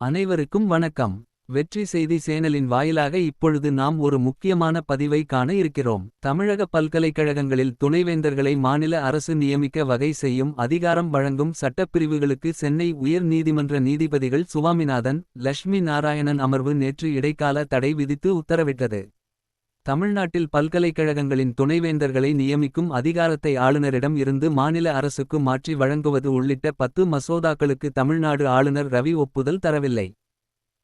அனைவருக்கும் வணக்கம். வெற்றி செய்தி சேனலின் வாயிலாக இப்பொழுது நாம் ஒரு முக்கியமான பதிவை காண இருக்கிறோம். தமிழக பல்கலைக்கழகங்களில் துணைவேந்தர்களை மாநில அரசு நியமிக்க வகை செய்யும் அதிகாரம் வழங்கும் சட்டப்பிரிவுகளுக்கு சென்னை உயர் நீதிமன்ற நீதிபதிகள் சுவாமிநாதன் லட்சுமி நாராயணன் அமர்வு நேற்று இடைக்கால தடை விதித்து உத்தரவிட்டது. தமிழ்நாட்டில் பல்கலைக்கழகங்களின் துணைவேந்தர்களை நியமிக்கும் அதிகாரத்தை ஆளுநரிடம் இருந்து மாநில அரசுக்கு மாற்றி வழங்குவது உள்ளிட்ட பத்து மசோதாக்களுக்கு தமிழ்நாடு ஆளுநர் ரவி ஒப்புதல் தரவில்லை.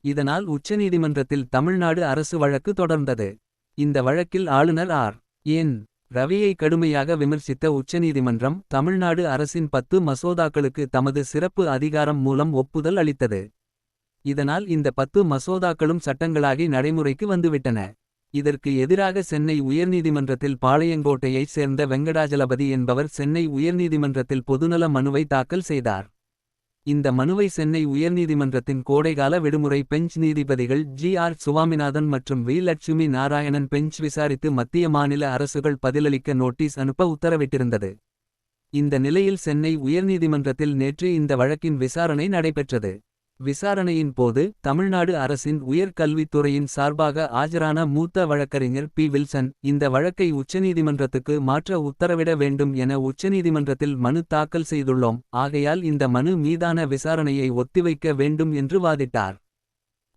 இதனால் உச்சநீதிமன்றத்தில் தமிழ்நாடு அரசு வழக்கு தொடர்ந்தது. இந்த வழக்கில் ஆளுநர் ஆர். என். ரவியை கடுமையாக விமர்சித்த உச்சநீதிமன்றம் தமிழ்நாடு அரசின் பத்து மசோதாக்களுக்கு தமது சிறப்பு அதிகாரம் மூலம் ஒப்புதல் அளித்தது. இதனால் இந்த பத்து மசோதாக்களும் சட்டங்களாகி நடைமுறைக்கு வந்துவிட்டன. இதற்கு எதிராக சென்னை உயர்நீதிமன்றத்தில் பாளையங்கோட்டையைச் சேர்ந்த வெங்கடாஜலபதி என்பவர் சென்னை உயர்நீதிமன்றத்தில் பொதுநல மனுவை தாக்கல் செய்தார். இந்த மனுவை சென்னை உயர்நீதிமன்றத்தின் கோடைகால விடுமுறை பெஞ்ச் நீதிபதிகள் ஜி ஆர் சுவாமிநாதன் மற்றும் வி லட்சுமி நாராயணன் பெஞ்ச் விசாரித்து மத்திய மாநில அரசுகள் பதிலளிக்க நோட்டீஸ் அனுப்ப உத்தரவிட்டிருந்தது. இந்த நிலையில் சென்னை உயர்நீதிமன்றத்தில் நேற்று இந்த வழக்கின் விசாரணை நடைபெற்றது. விசாரணையின் போது தமிழ்நாடு அரசின் உயர்கல்வித்துறையின் சார்பாக ஆஜரான மூத்த வழக்கறிஞர் பி. வில்சன் இந்த வழக்கை உச்சநீதிமன்றத்துக்கு மாற்ற உத்தரவிட வேண்டும் என உச்சநீதிமன்றத்தில் மனு தாக்கல் செய்துள்ளோம். ஆகையால் இந்த மனு மீதான விசாரணையை ஒத்திவைக்க வேண்டும் என்று வாதிட்டார்.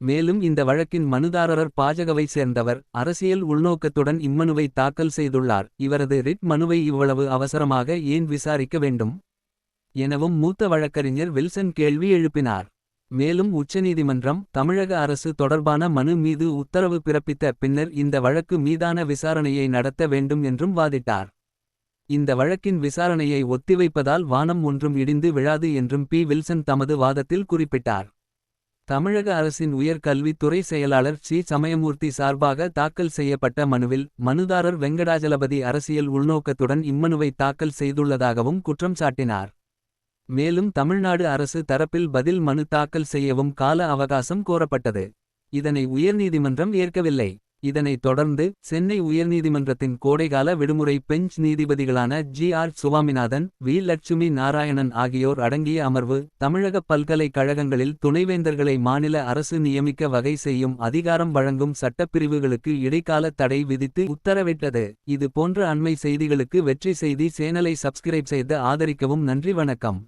மேலும் இந்த வழக்கின் மனுதாரர் பாஜகவை சேர்ந்தவர் அரசியல் உள்நோக்கத்துடன் இம்மனுவை தாக்கல் செய்துள்ளார். இவரது ரிட் மனுவை இவ்வளவு அவசரமாக ஏன் விசாரிக்க வேண்டும்? எனவும் மூத்த வழக்கறிஞர் வில்சன் கேள்வி எழுப்பினார். மேலும் உச்சநீதிமன்றம் தமிழக அரசு தொடர்பான மனு மீது உத்தரவு பிறப்பித்த பின்னர் இந்த வழக்கு மீதான விசாரணையை நடத்த வேண்டும் என்றும் வாதிட்டார். இந்த வழக்கின் விசாரணையை ஒத்திவைப்பதால் வானம் ஒன்றும் இடிந்து விழாது என்றும் பி. வில்சன் தமது வாதத்தில் குறிப்பிட்டார். தமிழக அரசின் உயர்கல்வித்துறை செயலாளர் சி. சமயமூர்த்தி சார்பாக தாக்கல் செய்யப்பட்ட மனுவில் மனுதாரர் வெங்கடாஜலபதி அரசியல் உள்நோக்கத்துடன் இம்மனுவை தாக்கல் செய்துள்ளதாகவும் குற்றம் சாட்டினார். மேலும் தமிழ்நாடு அரசு தரப்பில் பதில் மனு தாக்கல் செய்யவும் கால அவகாசம் கோரப்பட்டது. இதனை உயர்நீதிமன்றம் ஏற்கவில்லை. இதனைத் தொடர்ந்து சென்னை உயர்நீதிமன்றத்தின் கோடைகால விடுமுறை bench நீதிபதிகளான G R Swaminathan V Lakshmi Narayanan ஆகியோர் அடங்கிய அமர்வு தமிழக பல்கலைக்கழகங்களில் துணைவேந்தர்களை மாநில அரசு நியமிக்க வகை செய்யும் அதிகாரம் வழங்கும் சட்டப்பிரிவுகளுக்கு இடைக்கால தடை விதித்து உத்தரவிட்டது. இது போன்ற அண்மை செய்திகளுக்கு வெற்றி செய்தி சேனலை சப்ஸ்கிரைப் செய்து ஆதரிக்கவும் நன்றி வணக்கம்.